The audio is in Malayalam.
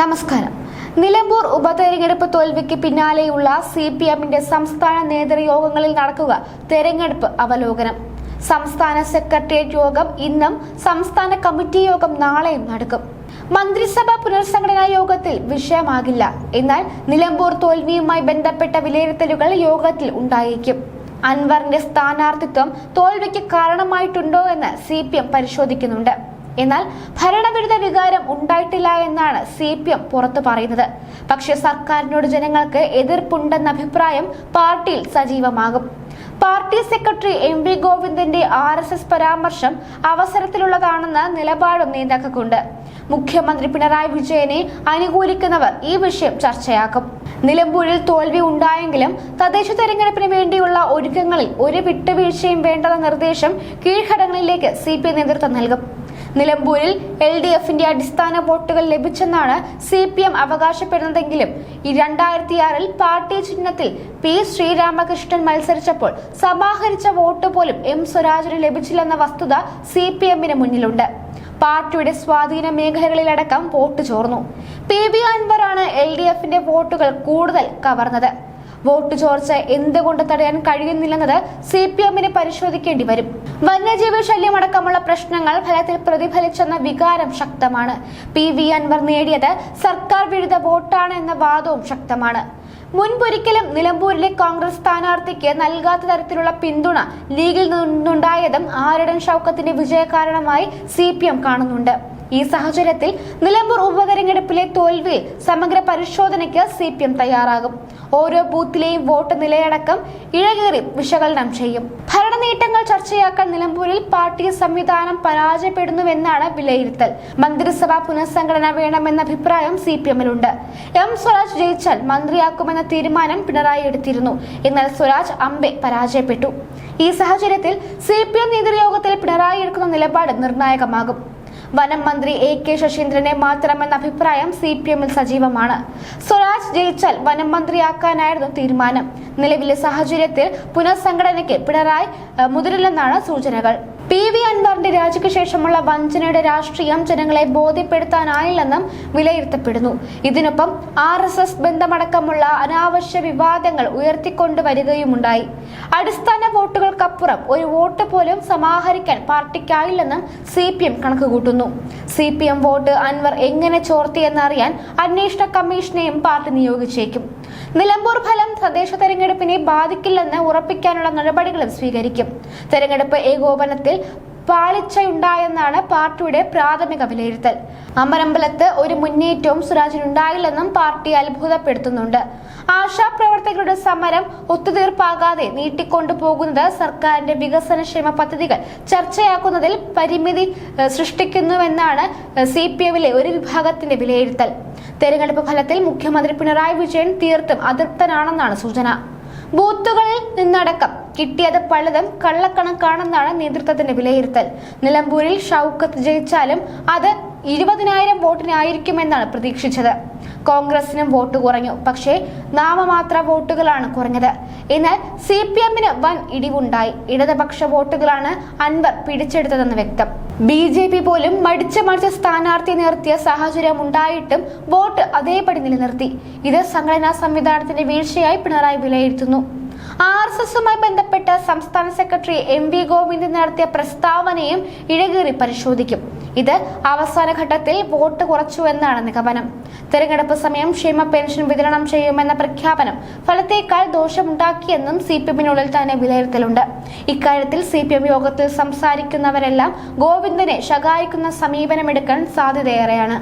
നമസ്കാരം. നിലമ്പൂർ ഉപതെരഞ്ഞെടുപ്പ് തോൽവിക്ക് പിന്നാലെയുള്ള സി പി എമ്മിന്റെ സംസ്ഥാന നേതൃയോഗങ്ങളിൽ നടക്കുക തെരഞ്ഞെടുപ്പ് അവലോകനം. സംസ്ഥാന സെക്രട്ടേറിയറ്റ് യോഗം ഇന്നും സംസ്ഥാന കമ്മിറ്റി യോഗം നാളെയും നടക്കും. മന്ത്രിസഭ പുനർസംഘടനാ യോഗത്തിൽ വിഷയമാകില്ല. എന്നാൽ നിലമ്പൂർ തോൽവിയുമായി ബന്ധപ്പെട്ട വിലയിരുത്തലുകൾ യോഗത്തിൽ ഉണ്ടായേക്കും. അൻവറിന്റെ സ്ഥാനാർത്ഥിത്വം തോൽവിക്ക് കാരണമായിട്ടുണ്ടോ എന്ന് സി പരിശോധിക്കുന്നുണ്ട്. എന്നാൽ ഭരണവിരുദ്ധ വികാരം ഉണ്ടായിട്ടില്ല എന്നാണ് സി പി എം പുറത്തു പറയുന്നത്. പക്ഷേ സർക്കാരിനോട് ജനങ്ങൾക്ക് എതിർപ്പുണ്ടെന്ന അഭിപ്രായം പാർട്ടിയിൽ സജീവമാകും. പാർട്ടി സെക്രട്ടറി എം വി ഗോവിന്ദന്റെ ആർ എസ് എസ് പരാമർശം അവസരത്തിലുള്ളതാണെന്ന നിലപാടും നേതാക്കൾക്കുണ്ട്. മുഖ്യമന്ത്രി പിണറായി വിജയനെ അനുകൂലിക്കുന്നവർ ഈ വിഷയം ചർച്ചയാക്കും. നിലമ്പൂരിൽ തോൽവി ഉണ്ടായെങ്കിലും തദ്ദേശ തെരഞ്ഞെടുപ്പിന് വേണ്ടിയുള്ള ഒരുക്കങ്ങളിൽ ഒരു വിട്ടുവീഴ്ചയും വേണ്ടെന്ന നിർദ്ദേശം കീഴ്ഘടകങ്ങളിലേക്ക് സി പി നേതൃത്വം നൽകും. നിലമ്പൂരിൽ എൽ ഡി എഫിന്റെ അടിസ്ഥാന വോട്ടുകൾ ലഭിച്ചെന്നാണ് സി പി എം അവകാശപ്പെടുന്നതെങ്കിലും ഈ രണ്ടായിരത്തി ആറിൽ പാർട്ടി ചിഹ്നത്തിൽ പി ശ്രീരാമകൃഷ്ണൻ മത്സരിച്ചപ്പോൾ സമാഹരിച്ച വോട്ട് പോലും എം സ്വരാജിന് ലഭിച്ചില്ലെന്ന വസ്തുത സി പി എമ്മിന് മുന്നിലുണ്ട്. പാർട്ടിയുടെ സ്വാധീന മേഖലകളിലടക്കം വോട്ട് ചോർന്നു. പി വി അൻവറാണ് എൽ ഡി എഫിന്റെ വോട്ടുകൾ കൂടുതൽ കവർന്നത്. വോട്ട് ചോർച്ച എന്തുകൊണ്ട് തടയാൻ കഴിയുന്നില്ലെന്നത് സി പി എമ്മിന് പരിശോധിക്കേണ്ടി വരും. വന്യജീവി ശല്യമടക്കമുള്ള പ്രശ്നങ്ങൾ ഫലത്തിൽ പ്രതിഫലിച്ചെന്ന വികാരം ശക്തമാണ്. പി വി അൻവർ നേടിയത് സർക്കാർ വിഴുത വോട്ടാണ് എന്ന വാദവും ശക്തമാണ്. മുൻപൊരിക്കലും നിലമ്പൂരിലെ കോൺഗ്രസ് സ്ഥാനാർത്ഥിക്ക് നൽകാത്ത തരത്തിലുള്ള പിന്തുണ ലീഗിൽ നിന്നുണ്ടായതും ആരുടൻ ഷൗക്കത്തിന്റെ വിജയകാരണമായി സി കാണുന്നുണ്ട്. ഈ സാഹചര്യത്തിൽ നിലമ്പൂർ ഉപതെരഞ്ഞെടുപ്പിലെ തോൽവി സമഗ്ര പരിശോധനയ്ക്ക് സി പി എം തയ്യാറാകും. ഓരോ ബൂത്തിലെയും വോട്ട് നിലയടക്കം ഇഴകേറി വിശകലനം ചെയ്യും. ഭരണനേട്ടങ്ങൾ ചർച്ചയാക്കാൻ നിലമ്പൂരിൽ പാർട്ടി സംവിധാനം പരാജയപ്പെടുന്നുവെന്നാണ് വിലയിരുത്തൽ. മന്ത്രിസഭാ പുനഃസംഘടന വേണമെന്ന അഭിപ്രായം സി പി എമ്മിലുണ്ട്. എം സ്വരാജ് ജയിച്ചാൽ മന്ത്രിയാക്കുമെന്ന തീരുമാനം പിണറായി എടുത്തിരുന്നു. എന്നാൽ സ്വരാജ് അമ്പെ പരാജയപ്പെട്ടു. ഈ സാഹചര്യത്തിൽ സി പി എം നേതൃയോഗത്തിൽ പിണറായി എടുക്കുന്ന നിലപാട് നിർണായകമാകും. വനം മന്ത്രി എ കെ ശശീന്ദ്രനെ മാത്രമെന്ന അഭിപ്രായം സി പി എമ്മിൽ സജീവമാണ്. സ്വരാജ് ജയിച്ചാൽ വനം മന്ത്രിയാക്കാനായിരുന്നു തീരുമാനം. നിലവിലെ സാഹചര്യത്തിൽ പുനഃസംഘടനയ്ക്ക് പിണറായി മുതിരില്ലെന്നാണ് സൂചനകൾ. പി വി അൻവറിന്റെ രാജിക്ക് ശേഷമുള്ള വഞ്ചനയുടെ രാഷ്ട്രീയം ജനങ്ങളെ ബോധ്യപ്പെടുത്താനായില്ലെന്നും വിലയിരുത്തപ്പെടുന്നു. ഇതിനൊപ്പം ആർ എസ് എസ് ബന്ധമടക്കമുള്ള അനാവശ്യ വിവാദങ്ങൾ ഉയർത്തിക്കൊണ്ടുവരികയുമുണ്ടായി. അടിസ്ഥാന വോട്ടുകൾക്കപ്പുറം ഒരു വോട്ട് പോലും സമാഹരിക്കാൻ പാർട്ടിക്കായില്ലെന്നും സി പി എം കണക്കുകൂട്ടുന്നു. C P M vote Anvar എങ്ങനെ ചോർത്തിയെന്നറിയാൻ അന്വേഷണ കമ്മീഷനെയും പാർട്ടി നിയോഗിച്ചേക്കും. നിലമ്പൂർ ഫലം തദ്ദേശ തെരഞ്ഞെടുപ്പിനെ ബാധിക്കില്ലെന്ന് ഉറപ്പിക്കാനുള്ള നടപടികളും സ്വീകരിക്കും. തെരഞ്ഞെടുപ്പ് ഏകോപനത്തിൽ പാളിച്ചയുണ്ടായെന്നാണ് പാർട്ടിയുടെ പ്രാഥമിക വിലയിരുത്തൽ. അമരമ്പലത്ത് ഒരു മുന്നേറ്റവും സുരാജിനുണ്ടായില്ലെന്നും പാർട്ടി അത്ഭുതപ്പെടുത്തുന്നുണ്ട്. ആശാപ്രവർത്തകരുടെ സമരം ഒത്തുതീർപ്പാകാതെ നീട്ടിക്കൊണ്ടു പോകുന്നത് സർക്കാരിന്റെ വികസനക്ഷേമ പദ്ധതികൾ ചർച്ചയാക്കുന്നതിൽ പരിമിതി സൃഷ്ടിക്കുന്നുവെന്നാണ് സി പി എമ്മിലെ ഒരു വിഭാഗത്തിന്റെ വിലയിരുത്തൽ. തെരഞ്ഞെടുപ്പ് ഫലത്തിൽ മുഖ്യമന്ത്രി പിണറായി വിജയൻ തീർത്തും അതൃപ്തനാണെന്നാണ് സൂചന. ബൂത്തുകളിൽ നിന്നടക്കം കിട്ടിയത് പലതും കള്ളക്കണക്കാണെന്നാണ് നേതൃത്വത്തിന്റെ വിലയിരുത്തൽ. നിലമ്പൂരിൽ ഷൗക്കത്ത് ജയിച്ചാലും അത് ഇരുപതിനായിരം വോട്ടിനായിരിക്കുമെന്നാണ് പ്രതീക്ഷിച്ചത്. കോൺഗ്രസിനും വോട്ട് കുറഞ്ഞു. പക്ഷേ നാമമാത്ര വോട്ടുകളാണ് കുറഞ്ഞത്. എന്നാൽ സി പി എമ്മിന് വൻ ഇടിവുണ്ടായി. ഇടതുപക്ഷ വോട്ടുകളാണ് അൻവർ പിടിച്ചെടുത്തതെന്ന് വ്യക്തം. ബി ജെ പി പോലും മടിച്ച മടിച്ച സ്ഥാനാർത്ഥി നിർത്തിയ സാഹചര്യം ഉണ്ടായിട്ടും വോട്ട് അതേപടി നിലനിർത്തി. ഇത് സംഘടനാ സംവിധാനത്തിന്റെ വീഴ്ചയായി പിണറായി വിലയിരുത്തുന്നു. ആർ എസ് എസുമായി ബന്ധപ്പെട്ട് സംസ്ഥാന സെക്രട്ടറി എം വി ഗോവിന്ദൻ നടത്തിയ പ്രസ്താവനയും ഇഴകേറി പരിശോധിക്കും. ഇത് അവസാന ഘട്ടത്തിൽ വോട്ട് കുറച്ചുവെന്നാണ് നിഗമനം. തെരഞ്ഞെടുപ്പ് സമയം ക്ഷേമ പെൻഷൻ വിതരണം ചെയ്യുമെന്ന പ്രഖ്യാപനം ഫലത്തേക്കാൾ ദോഷമുണ്ടാക്കിയെന്നും സി പി എമ്മിനുള്ളിൽ തന്നെ വിലയിരുത്തലുണ്ട്. ഇക്കാര്യത്തിൽ സി പി എം യോഗത്തിൽ സംസാരിക്കുന്നവരെല്ലാം ഗോവിന്ദനെ ശകാരിക്കുന്ന സമീപനമെടുക്കാൻ സാധ്യതയേറെയാണ്.